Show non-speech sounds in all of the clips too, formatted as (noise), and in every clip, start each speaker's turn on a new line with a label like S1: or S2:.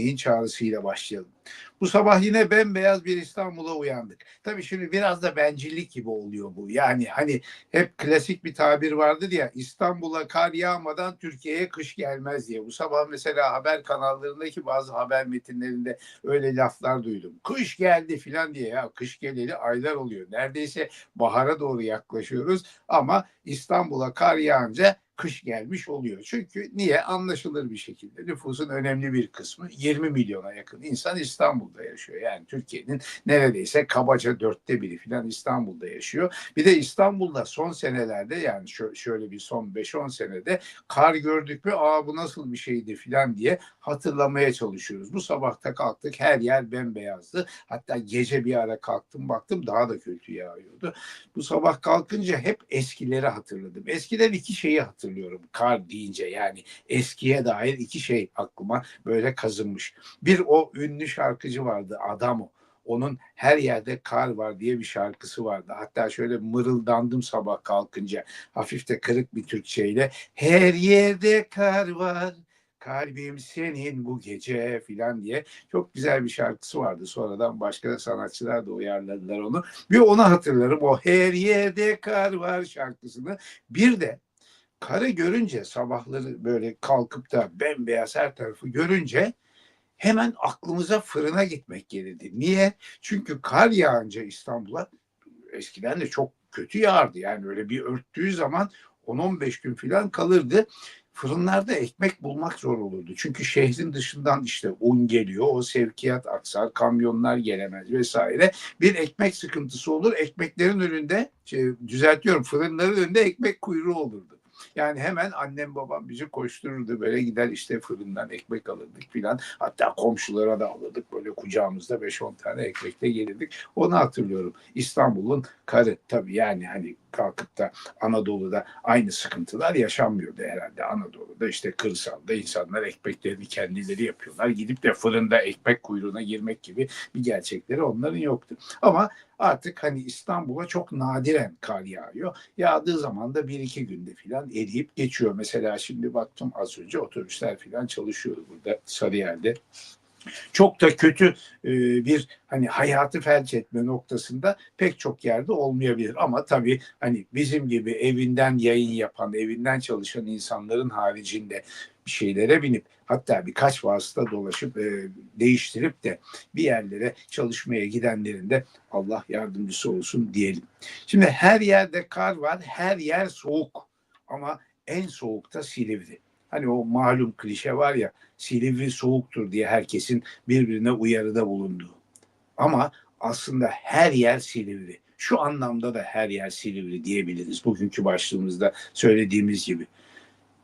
S1: etmeyin çağrısıyla başlayalım. Bu sabah yine bembeyaz bir İstanbul'a uyandık. Tabii şimdi biraz da bencillik gibi oluyor bu. Yani hani hep klasik bir tabir vardır ya İstanbul'a kar yağmadan Türkiye'ye kış gelmez diye. Bu sabah mesela haber kanallarındaki bazı haber metinlerinde öyle laflar duydum. Kış geldi filan diye ya kış geleli aylar oluyor. Neredeyse bahara doğru yaklaşıyoruz ama İstanbul'a kar yağınca kış gelmiş oluyor. Çünkü niye? Anlaşılır bir şekilde. Nüfusun önemli bir kısmı 20 milyona yakın insan İstanbul'da yaşıyor. Yani Türkiye'nin neredeyse kabaca dörtte biri falan İstanbul'da yaşıyor. Bir de İstanbul'da son senelerde yani şöyle bir son 5-10 senede kar gördük mü aa bu nasıl bir şeydi falan diye hatırlamaya çalışıyoruz. Bu sabahta kalktık her yer bembeyazdı. Hatta gece bir ara kalktım baktım daha da kötü yağıyordu. Bu sabah kalkınca hep eskileri hatırladım. Eskiden iki şeyi hatırlıyorum kar deyince yani eskiye dair iki şey aklıma böyle kazınmış. Bir o ünlü şarkıcı vardı Adamo. Onun her yerde kar var diye bir şarkısı vardı. Hatta şöyle mırıldandım sabah kalkınca. Hafif de kırık bir Türkçeyle. Her yerde kar var. Kalbim senin bu gece filan diye çok güzel bir şarkısı vardı. Sonradan başka sanatçılar da uyarladılar onu. Bir onu hatırlarım. O her yerde kar var şarkısını. Bir de karı görünce sabahları böyle kalkıp da bembeyaz her tarafı görünce hemen aklımıza fırına gitmek gelirdi. Niye? Çünkü kar yağınca İstanbul'a eskiden de çok kötü yağardı. Yani öyle bir örttüğü zaman 10-15 gün falan kalırdı. Fırınlarda ekmek bulmak zor olurdu. Çünkü şehrin dışından işte un geliyor, o sevkiyat aksar, kamyonlar gelemez vesaire. Bir ekmek sıkıntısı olur. Ekmeklerin önünde, şey, düzeltiyorum fırınların önünde ekmek kuyruğu olurdu. Yani hemen annem babam bizi koştururdu. Böyle gider işte fırından ekmek alırdık filan. Hatta komşulara da alırdık. Böyle kucağımızda 5-10 tane ekmekle gelirdik. Onu hatırlıyorum. İstanbul'un karı tabii yani hani kalkıp da Anadolu'da aynı sıkıntılar yaşanmıyordu herhalde. Anadolu'da işte kırsalda insanlar ekmeklerini kendileri yapıyorlar. Gidip de fırında ekmek kuyruğuna girmek gibi bir gerçekleri onların yoktu. Ama artık hani İstanbul'a çok nadiren kar yağıyor. Yağdığı zaman da bir iki günde filan eriyip geçiyor. Mesela şimdi baktım az önce otobüsler filan çalışıyor burada Sarıyer'de çok da kötü e, bir hani hayatı felç etme noktasında pek çok yerde olmayabilir. Ama tabii hani bizim gibi evinden yayın yapan, evinden çalışan insanların haricinde bir şeylere binip hatta birkaç vasıta dolaşıp e, değiştirip de bir yerlere çalışmaya gidenlerin de Allah yardımcısı olsun diyelim. Şimdi her yerde kar var, her yer soğuk ama en soğukta Silivri. Hani o malum klişe var ya Silivri soğuktur diye herkesin birbirine uyarıda bulunduğu. Ama aslında her yer Silivri. Şu anlamda da her yer Silivri diyebiliriz. Bugünkü başlığımızda söylediğimiz gibi.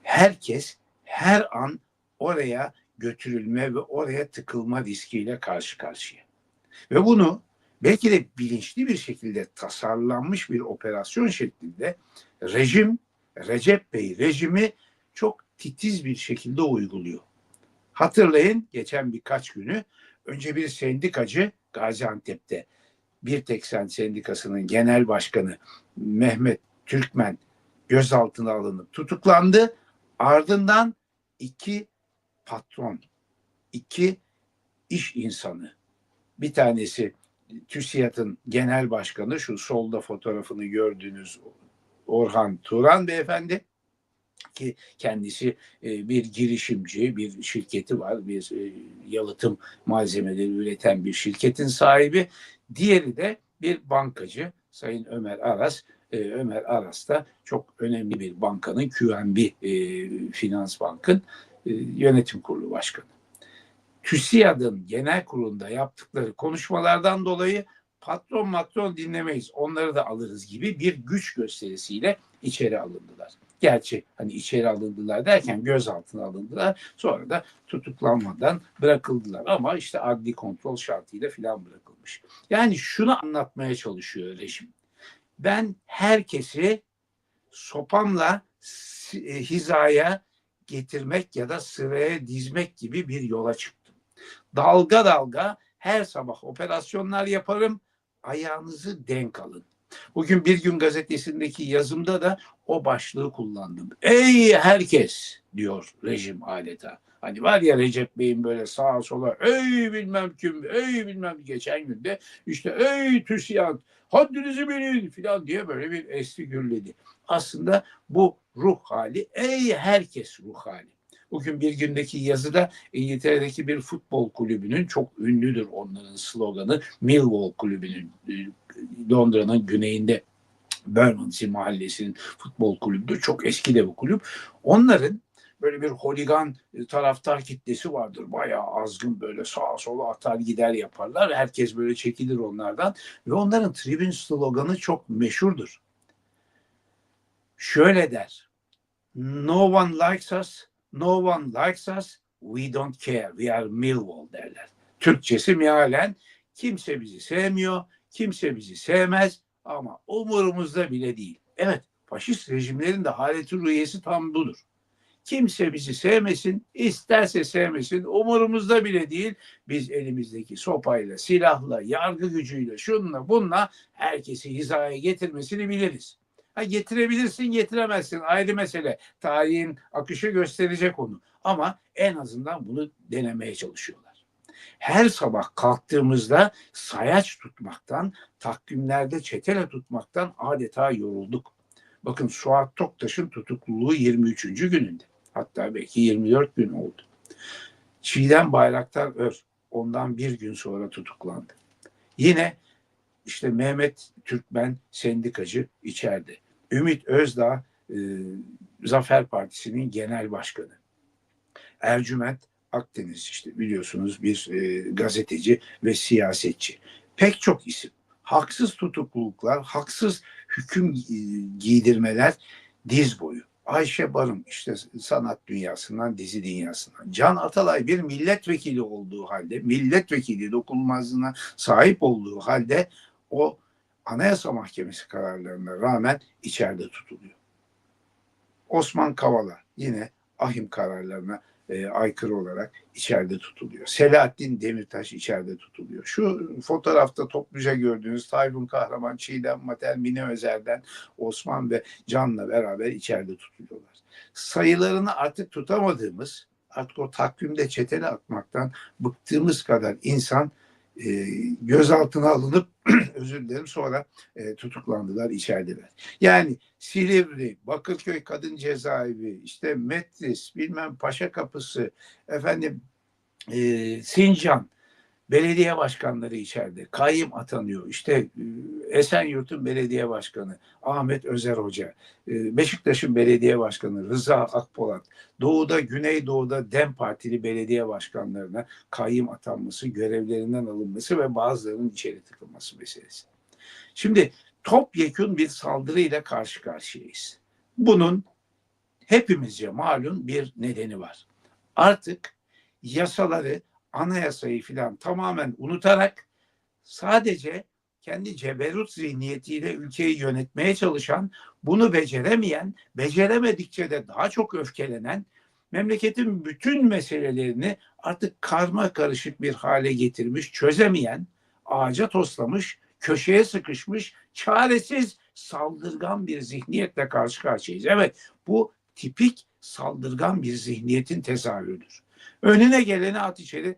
S1: Herkes her an oraya götürülme ve oraya tıkılma riskiyle karşı karşıya. Ve bunu belki de bilinçli bir şekilde tasarlanmış bir operasyon şeklinde rejim, Recep Bey rejimi çok titiz bir şekilde uyguluyor. Hatırlayın geçen birkaç günü önce bir sendikacı Gaziantep'te bir tek sen sendikasının genel başkanı Mehmet Türkmen gözaltına alınıp tutuklandı. Ardından iki patron, iki iş insanı, bir tanesi TÜSİAD'ın genel başkanı, şu solda fotoğrafını gördüğünüz Orhan Turan beyefendi, ki kendisi e, bir girişimci, bir şirketi var, bir e, yalıtım malzemeleri üreten bir şirketin sahibi. Diğeri de bir bankacı, Sayın Ömer Aras. E, Ömer Aras da çok önemli bir bankanın, QNB Finans Bank'ın yönetim kurulu başkanı. TÜSİAD'ın genel kurulunda yaptıkları konuşmalardan dolayı patron matron dinlemeyiz onları da alırız gibi bir güç gösterisiyle içeri alındılar. Gerçi hani içeri alındılar derken gözaltına alındılar. Sonra da tutuklanmadan bırakıldılar. Ama işte adli kontrol şartıyla filan bırakılmış. Yani şunu anlatmaya çalışıyor rejim. Ben herkesi sopamla e, hizaya getirmek ya da sıraya dizmek gibi bir yola çıktım. Dalga dalga her sabah operasyonlar yaparım. Ayağınızı denk alın. Bugün Bir Gün Gazetesi'ndeki yazımda da o başlığı kullandım. Ey herkes diyor rejim adeta. Hani var ya Recep Bey'in böyle sağa sola ey bilmem kim, ey bilmem geçen günde işte ey TÜSİAD haddinizi bilin filan diye böyle bir esti gürledi. Aslında bu ruh hali, ey herkes ruh hali. Bugün bir gündeki yazıda İngiltere'deki bir futbol kulübünün çok ünlüdür onların sloganı. Millwall kulübünün e, Londra'nın güneyinde Bermondsey mahallesinin futbol kulübüdür. Çok eski de bu kulüp. Onların böyle bir holigan e, taraftar kitlesi vardır. Bayağı azgın böyle sağa sola atar gider yaparlar. Herkes böyle çekilir onlardan. Ve onların tribün sloganı çok meşhurdur. Şöyle der. No one likes us, no one likes us, we don't care, we are Millwall derler. Türkçesi mealen kimse bizi sevmiyor, kimse bizi sevmez ama umurumuzda bile değil. Evet, faşist rejimlerin de haleti rüyesi tam budur. Kimse bizi sevmesin, isterse sevmesin, umurumuzda bile değil. Biz elimizdeki sopayla, silahla, yargı gücüyle, şunla bunla herkesi hizaya getirmesini biliriz. Ha, getirebilirsin, getiremezsin ayrı mesele. Tarihin akışı gösterecek onu. Ama en azından bunu denemeye çalışıyorlar. Her sabah kalktığımızda sayaç tutmaktan, takvimlerde çetele tutmaktan adeta yorulduk. Bakın Suat Toktaş'ın tutukluluğu 23. gününde. Hatta belki 24 gün oldu. Çiğdem Bayraktar Ör ondan bir gün sonra tutuklandı. Yine işte Mehmet Türkmen sendikacı içeride. Ümit Özdağ e, Zafer Partisi'nin genel başkanı. Ercüment Akdeniz işte biliyorsunuz bir e, gazeteci ve siyasetçi. Pek çok isim. Haksız tutukluluklar, haksız hüküm e, giydirmeler diz boyu. Ayşe Barım işte sanat dünyasından, dizi dünyasından. Can Atalay bir milletvekili olduğu halde, milletvekili dokunulmazlığına sahip olduğu halde o Anayasa Mahkemesi kararlarına rağmen içeride tutuluyor. Osman Kavala yine ahim kararlarına e, aykırı olarak içeride tutuluyor. Selahattin Demirtaş içeride tutuluyor. Şu fotoğrafta topluca gördüğünüz Tayfun Kahraman, Çiğdem Matel, Mine Özer'den Osman ve Can'la beraber içeride tutuluyorlar. Sayılarını artık tutamadığımız, artık o takvimde çetele atmaktan bıktığımız kadar insan e, gözaltına alınıp (clears throat) özür dilerim sonra e, tutuklandılar içerideler. Yani Silivri, Bakırköy Kadın Cezaevi, işte Metris, bilmem Paşa Kapısı, efendim e, Sincan belediye başkanları içeride. Kayyım atanıyor. İşte e, Esenyurt'un belediye başkanı Ahmet Özer Hoca, e, Beşiktaş'ın belediye başkanı Rıza Akpolat, Doğu'da, Güneydoğu'da DEM Partili belediye başkanlarına kayyım atanması, görevlerinden alınması ve bazılarının içeri tıkılması meselesi. Şimdi topyekun bir saldırıyla karşı karşıyayız. Bunun hepimizce malum bir nedeni var. Artık yasaları anayasayı filan tamamen unutarak sadece kendi ceberut zihniyetiyle ülkeyi yönetmeye çalışan, bunu beceremeyen, beceremedikçe de daha çok öfkelenen, memleketin bütün meselelerini artık karma karışık bir hale getirmiş, çözemeyen, ağaca toslamış, köşeye sıkışmış, çaresiz, saldırgan bir zihniyetle karşı karşıyayız. Evet, bu tipik saldırgan bir zihniyetin tezahürüdür. Önüne geleni at içeri,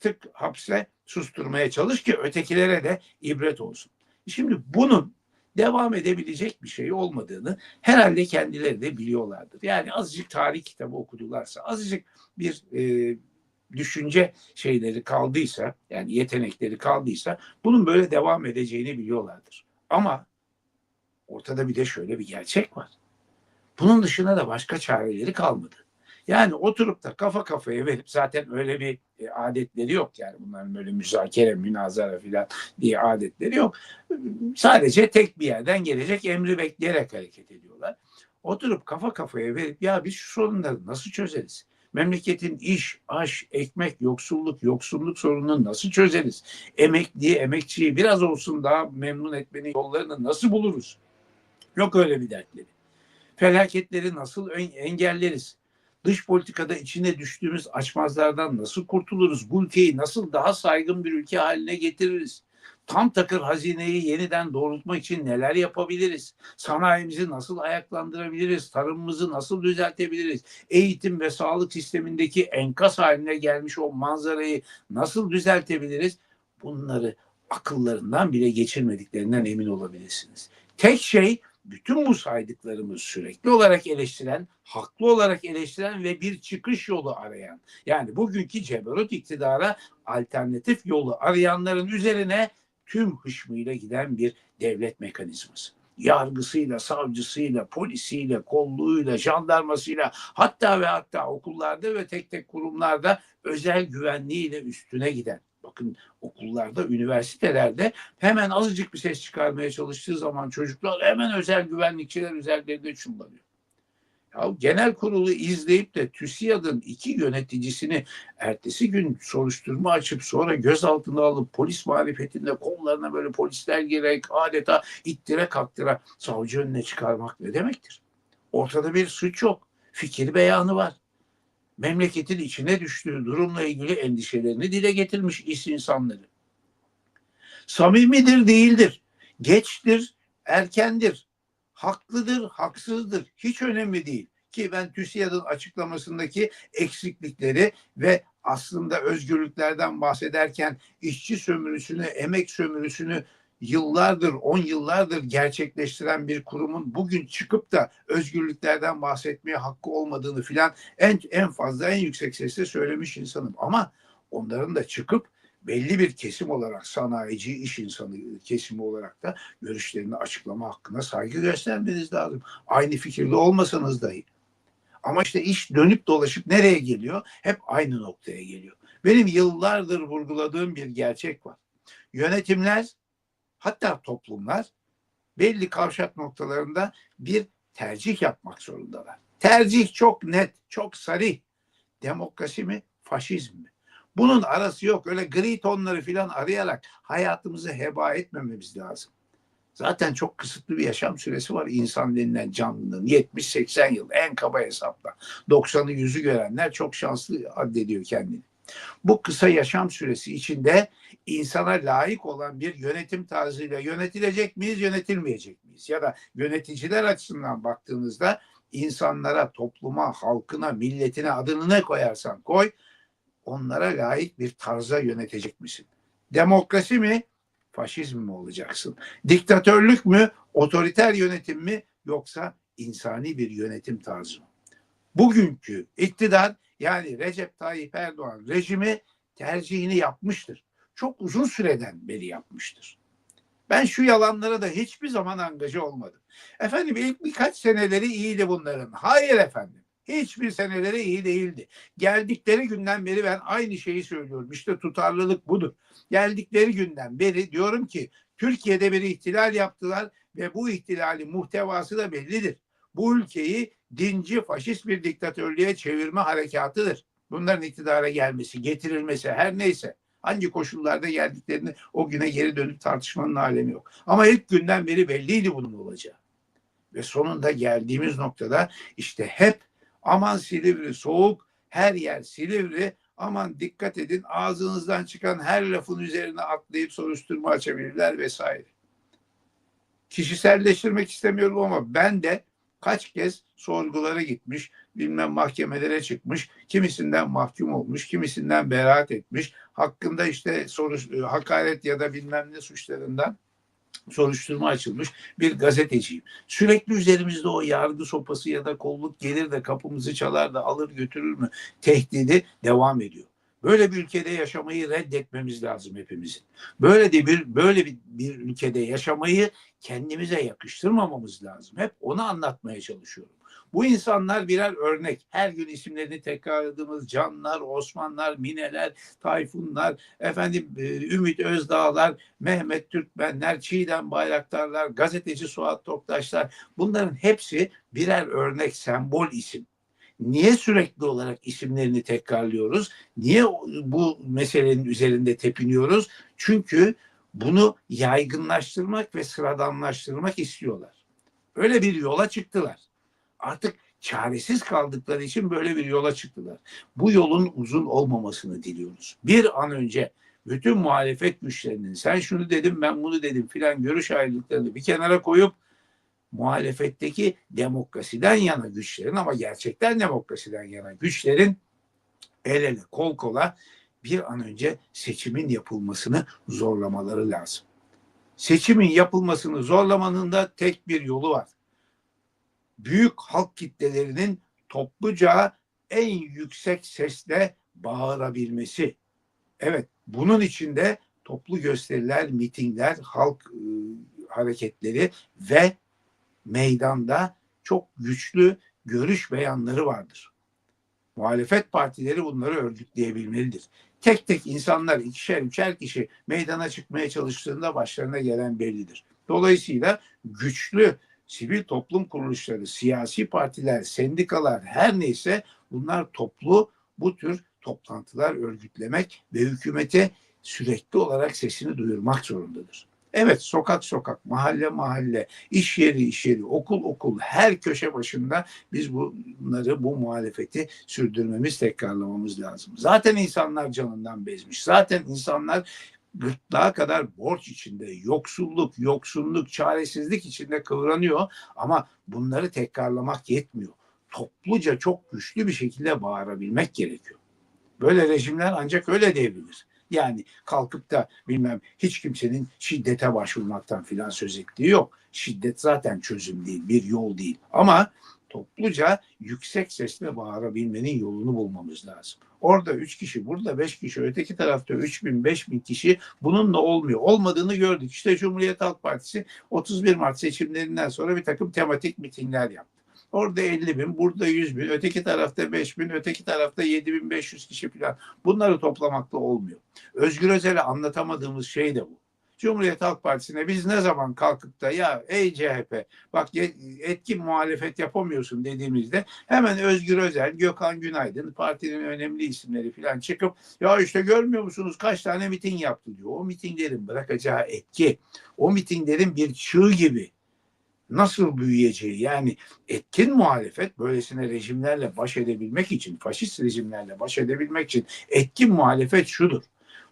S1: tık hapse susturmaya çalış ki ötekilere de ibret olsun. Şimdi bunun devam edebilecek bir şey olmadığını herhalde kendileri de biliyorlardır. Yani azıcık tarih kitabı okudularsa, azıcık bir e, düşünce şeyleri kaldıysa, yani yetenekleri kaldıysa bunun böyle devam edeceğini biliyorlardır. Ama ortada bir de şöyle bir gerçek var. Bunun dışında da başka çareleri kalmadı. Yani oturup da kafa kafaya verip zaten öyle bir e, adetleri yok yani bunların böyle müzakere, münazara filan diye adetleri yok. Sadece tek bir yerden gelecek emri bekleyerek hareket ediyorlar. Oturup kafa kafaya verip ya biz şu sorunları nasıl çözeriz? Memleketin iş, aş, ekmek, yoksulluk, yoksulluk sorununu nasıl çözeriz? Emekliyi, emekçiyi biraz olsun daha memnun etmenin yollarını nasıl buluruz? Yok öyle bir dertleri. Felaketleri nasıl engelleriz? Dış politikada içine düştüğümüz açmazlardan nasıl kurtuluruz? Bu ülkeyi nasıl daha saygın bir ülke haline getiririz? Tam takır hazineyi yeniden doğrultmak için neler yapabiliriz? Sanayimizi nasıl ayaklandırabiliriz? Tarımımızı nasıl düzeltebiliriz? Eğitim ve sağlık sistemindeki enkaz haline gelmiş o manzarayı nasıl düzeltebiliriz? Bunları akıllarından bile geçirmediklerinden emin olabilirsiniz. Tek şey bütün bu saydıklarımız sürekli olarak eleştiren, haklı olarak eleştiren ve bir çıkış yolu arayan. Yani bugünkü ceberut iktidara alternatif yolu arayanların üzerine tüm hışmıyla giden bir devlet mekanizması. Yargısıyla, savcısıyla, polisiyle, kolluğuyla, jandarmasıyla hatta ve hatta okullarda ve tek tek kurumlarda özel güvenliğiyle üstüne giden. Bakın okullarda, üniversitelerde hemen azıcık bir ses çıkarmaya çalıştığı zaman çocuklar hemen özel güvenlikçiler üzerlerinde çullanıyor. Ya genel kurulu izleyip de TÜSİAD'ın iki yöneticisini ertesi gün soruşturma açıp sonra gözaltına alıp polis marifetinde kollarına böyle polisler girerek adeta ittire kaktıra savcı önüne çıkarmak ne demektir? Ortada bir suç yok. Fikir beyanı var memleketin içine düştüğü durumla ilgili endişelerini dile getirmiş iş insanları. Samimidir, değildir. Geçtir, erkendir. Haklıdır, haksızdır. Hiç önemli değil. Ki ben TÜSİAD'ın açıklamasındaki eksiklikleri ve aslında özgürlüklerden bahsederken işçi sömürüsünü, emek sömürüsünü yıllardır, on yıllardır gerçekleştiren bir kurumun bugün çıkıp da özgürlüklerden bahsetmeye hakkı olmadığını filan en, en fazla en yüksek sesle söylemiş insanım. Ama onların da çıkıp belli bir kesim olarak sanayici, iş insanı kesimi olarak da görüşlerini açıklama hakkına saygı göstermeniz lazım. Aynı fikirde olmasanız dahi. Ama işte iş dönüp dolaşıp nereye geliyor? Hep aynı noktaya geliyor. Benim yıllardır vurguladığım bir gerçek var. Yönetimler hatta toplumlar belli kavşak noktalarında bir tercih yapmak zorundalar. Tercih çok net, çok sarı. Demokrasi mi, faşizm mi? Bunun arası yok. Öyle gri tonları filan arayarak hayatımızı heba etmememiz lazım. Zaten çok kısıtlı bir yaşam süresi var insan denilen canlının. 70-80 yıl en kaba hesapla. 90'ı yüzü görenler çok şanslı addediyor kendini. Bu kısa yaşam süresi içinde insana layık olan bir yönetim tarzıyla yönetilecek miyiz, yönetilmeyecek miyiz? Ya da yöneticiler açısından baktığınızda insanlara, topluma, halkına, milletine adını ne koyarsan koy, onlara layık bir tarza yönetecek misin? Demokrasi mi, faşizm mi olacaksın? Diktatörlük mü, otoriter yönetim mi yoksa insani bir yönetim tarzı mı? Bugünkü iktidar yani Recep Tayyip Erdoğan rejimi tercihini yapmıştır. Çok uzun süreden beri yapmıştır. Ben şu yalanlara da hiçbir zaman angaja olmadım. Efendim ilk birkaç seneleri iyiydi bunların. Hayır efendim. Hiçbir seneleri iyi değildi. Geldikleri günden beri ben aynı şeyi söylüyorum. İşte tutarlılık budur. Geldikleri günden beri diyorum ki Türkiye'de bir ihtilal yaptılar ve bu ihtilalin muhtevası da bellidir. Bu ülkeyi dinci faşist bir diktatörlüğe çevirme harekatıdır. Bunların iktidara gelmesi, getirilmesi her neyse hangi koşullarda geldiklerini o güne geri dönüp tartışmanın alemi yok. Ama ilk günden beri belliydi bunun olacağı. Ve sonunda geldiğimiz noktada işte hep aman Silivri soğuk, her yer Silivri, aman dikkat edin ağzınızdan çıkan her lafın üzerine atlayıp soruşturma açabilirler vesaire. Kişiselleştirmek istemiyorum ama ben de kaç kez sorgulara gitmiş, bilmem mahkemelere çıkmış, kimisinden mahkum olmuş, kimisinden beraat etmiş, hakkında işte soru, hakaret ya da bilmem ne suçlarından soruşturma açılmış bir gazeteciyim. Sürekli üzerimizde o yargı sopası ya da kolluk gelir de kapımızı çalar da alır götürür mü tehdidi devam ediyor. Böyle bir ülkede yaşamayı reddetmemiz lazım hepimizin. Böyle de bir böyle bir, bir ülkede yaşamayı kendimize yakıştırmamamız lazım. Hep onu anlatmaya çalışıyorum. Bu insanlar birer örnek. Her gün isimlerini tekrarladığımız Canlar, Osmanlar, Mineler, Tayfunlar, efendim e, Ümit Özdağlar, Mehmet Türkmenler, Çiğdem Bayraktarlar, gazeteci Suat Toktaşlar bunların hepsi birer örnek, sembol isim. Niye sürekli olarak isimlerini tekrarlıyoruz? Niye bu meselenin üzerinde tepiniyoruz? Çünkü bunu yaygınlaştırmak ve sıradanlaştırmak istiyorlar. Öyle bir yola çıktılar. Artık çaresiz kaldıkları için böyle bir yola çıktılar. Bu yolun uzun olmamasını diliyoruz. Bir an önce bütün muhalefet güçlerinin sen şunu dedim ben bunu dedim filan görüş ayrılıklarını bir kenara koyup muhalefetteki demokrasiden yana güçlerin ama gerçekten demokrasiden yana güçlerin el ele kol kola bir an önce seçimin yapılmasını zorlamaları lazım. Seçimin yapılmasını zorlamanın da tek bir yolu var. Büyük halk kitlelerinin topluca en yüksek sesle bağırabilmesi. Evet, bunun içinde toplu gösteriler, mitingler, halk e, hareketleri ve meydanda çok güçlü görüş beyanları vardır. Muhalefet partileri bunları örgütleyebilmelidir. Tek tek insanlar ikişer üçer kişi meydana çıkmaya çalıştığında başlarına gelen bellidir. Dolayısıyla güçlü sivil toplum kuruluşları, siyasi partiler, sendikalar her neyse bunlar toplu bu tür toplantılar örgütlemek ve hükümete sürekli olarak sesini duyurmak zorundadır. Evet sokak sokak, mahalle mahalle, iş yeri iş yeri, okul okul her köşe başında biz bunları bu muhalefeti sürdürmemiz, tekrarlamamız lazım. Zaten insanlar canından bezmiş. Zaten insanlar gırtlağa kadar borç içinde, yoksulluk, yoksunluk, çaresizlik içinde kıvranıyor ama bunları tekrarlamak yetmiyor. Topluca çok güçlü bir şekilde bağırabilmek gerekiyor. Böyle rejimler ancak öyle devrilir. Yani kalkıp da bilmem hiç kimsenin şiddete başvurmaktan filan söz ettiği yok. Şiddet zaten çözüm değil, bir yol değil. Ama topluca yüksek sesle bağırabilmenin yolunu bulmamız lazım. Orada üç kişi, burada beş kişi, öteki tarafta üç bin, beş bin kişi bununla olmuyor. Olmadığını gördük. İşte Cumhuriyet Halk Partisi 31 Mart seçimlerinden sonra bir takım tematik mitingler yaptı. Orada 50 bin, burada 100 bin, öteki tarafta 5 bin, öteki tarafta 7500 kişi falan. Bunları toplamakla olmuyor. Özgür Özel'e anlatamadığımız şey de bu. Cumhuriyet Halk Partisi'ne biz ne zaman kalkıp da ya ey CHP bak etkin muhalefet yapamıyorsun dediğimizde hemen Özgür Özel, Gökhan Günaydın partinin önemli isimleri falan çıkıp ya işte görmüyor musunuz kaç tane miting yaptı diyor. O mitinglerin bırakacağı etki, o mitinglerin bir çığ gibi nasıl büyüyeceği yani etkin muhalefet böylesine rejimlerle baş edebilmek için, faşist rejimlerle baş edebilmek için etkin muhalefet şudur.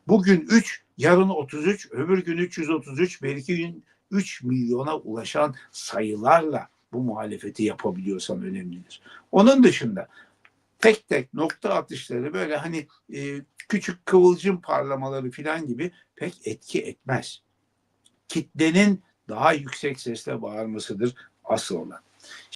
S1: Bugün 3, yarın 33, öbür gün 333, belki gün 3 milyona ulaşan sayılarla bu muhalefeti yapabiliyorsan önemlidir. Onun dışında tek tek nokta atışları böyle hani e, küçük kıvılcım parlamaları falan gibi pek etki etmez. Kitlenin daha yüksek sesle bağırmasıdır asıl olan.